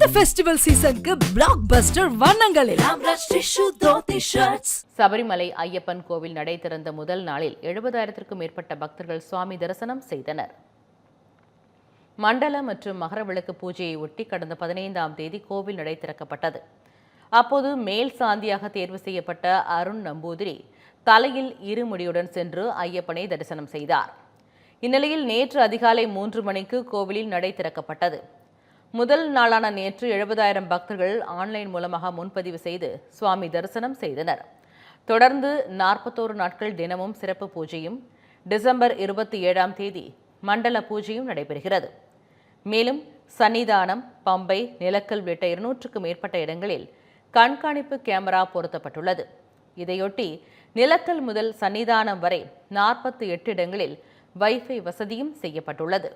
இந்த ஃபெஸ்டிவல் சீசனுக்கு பிளாக் பஸ்டர் வண்ணங்களில் சபரிமலை ஐயப்பன் கோவில் நடை திறந்த முதல் நாளில் எழுபதாயிரத்திற்கும் மேற்பட்ட பக்தர்கள் சுவாமி தரிசனம் செய்தனர். மண்டல மற்றும் மகர விளக்கு பூஜையை ஒட்டி கடந்த பதினைந்தாம் தேதி கோவில் நடை திறக்கப்பட்டது. அப்போது மேல் சாந்தியாக தேர்வு செய்யப்பட்ட அருண் நம்பூதிரி தலையில் இருமுடியுடன் சென்று ஐயப்பனை தரிசனம் செய்தார். இந்நிலையில் நேற்று அதிகாலை மூன்று மணிக்கு கோவிலில் நடை திறக்கப்பட்டது. முதல் நாளான நேற்று எழுபதாயிரம் பக்தர்கள் ஆன்லைன் மூலமாக முன்பதிவு செய்து சுவாமி தரிசனம் செய்தனர். தொடர்ந்து நாற்பத்தோரு நாட்கள் தினமும் சிறப்பு பூஜையும் டிசம்பர் இருபத்தி ஏழாம் தேதி மண்டல பூஜையும் நடைபெறுகிறது. மேலும் சன்னிதானம் பம்பை நிலக்கல் உள்ளிட்ட இருநூற்றுக்கும் மேற்பட்ட இடங்களில் கண்காணிப்பு கேமரா பொருத்தப்பட்டுள்ளது. இதையொட்டி நிலக்கல் முதல் சன்னிதானம் வரை நாற்பத்தி எட்டு இடங்களில் வைஃபை வசதியும் செய்யப்பட்டுள்ளது.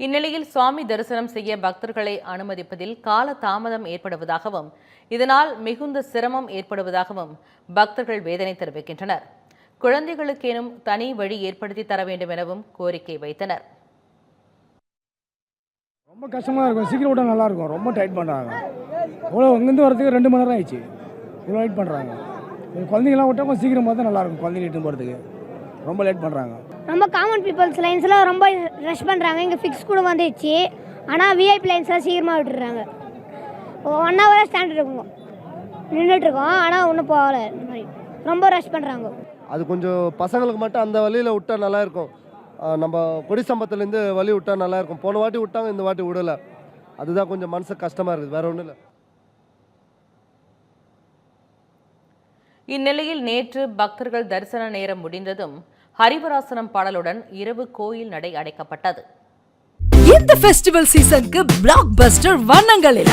இந்நிலையில் சுவாமி தரிசனம் செய்ய பக்தர்களை அனுமதிப்பதில் கால தாமதம் ஏற்படுவதாகவும் இதனால் மிகுந்த சிரமம் ஏற்படுவதாகவும் பக்தர்கள் வேதனை தெரிவிக்கின்றனர். குழந்தைகளுக்கேனும் தனி வழி ஏற்படுத்தி தர வேண்டும் எனவும் கோரிக்கை வைத்தனர். ரொம்ப கஷ்டமாக இருக்கும். சீக்கிரம் விட்டால் நல்லாயிருக்கும் ரொம்ப டைட் பண்ணுறாங்க இவ்வளோ அங்கேருந்து வரதுக்கு ரெண்டு மணி நேரம் ஆயிடுச்சு. இவ்வளோ லேட் பண்ணுறாங்க குழந்தைங்களாம் விட்டால் கொஞ்சம் சீக்கிரம் பார்த்தா நல்லாயிருக்கும் குழந்தைங்க இட்டுன்னு போகிறதுக்கு ரொம்ப லேட் பண்ணுறாங்க ரொம்ப காமன் பீப்புள்ஸ் லைன்ஸ்லாம் ரொம்ப ரஷ் பண்ணுறாங்க இங்கே ஃபிக்ஸ் கூட வந்துச்சு ஆனால் விஐபி லைன்ஸ்லாம் சீக்கிரமாக விட்டுறாங்க ஒன் ஹவராக ஸ்டாண்ட் இருக்குங்க. நின்றுட்டுருக்கோம் ஆனால் ஒன்றும் போகலை. இந்த மாதிரி. ரொம்ப ரஷ் பண்ணுறாங்க அது கொஞ்சம் பசங்களுக்கு மட்டும் அந்த வழியில் விட்டா நல்லா இருக்கும். நம்ம கொடி சம்பத்துலேருந்து வழி விட்டா நல்லாயிருக்கும் போன வாட்டி விட்டாங்க இந்த வாட்டி விடலை. அதுதான் கொஞ்சம் மனசுக்கு கஷ்டமாக இருக்குது. வேறு ஒன்றும் இல்லை. இந்நிலையில் நேற்று பக்தர்கள் தரிசன நேரம் முடிந்ததும் ஹரிவராசனம் பாடலுடன் இரவு கோயில் நடை அடைக்கப்பட்டது. இந்த ஃபெஸ்டிவல் சீசனுக்கு பிளாக் பஸ்டர் வண்ணங்களில்